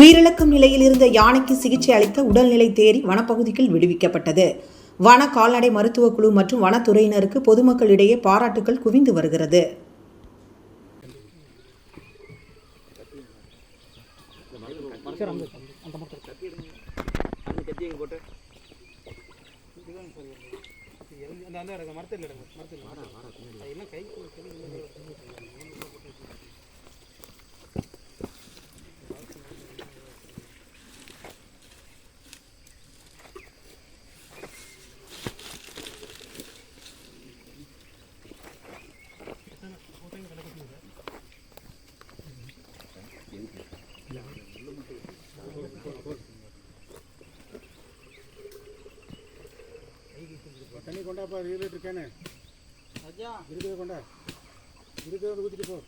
உயிரிழக்கும் நிலையில் இருந்த யானைக்கு சிகிச்சை அளிக்க உடல்நிலை தேறி வனப்பகுதிக்குள் விடுவிக்கப்பட்டது. வன கால்நடை மருத்துவக்குழு மற்றும் வனத்துறையினருக்கு பொதுமக்களிடையே பாராட்டுகள் குவிந்து வருகிறது. மரத்தில் மரத்தில் என்ன கை தண்ணி கொண்டாப்பா இரு லிட்டர் கேனு. அஜா இருக்கிறத கொண்டா. இருக்கிறத ஊற்றிட்டு போ.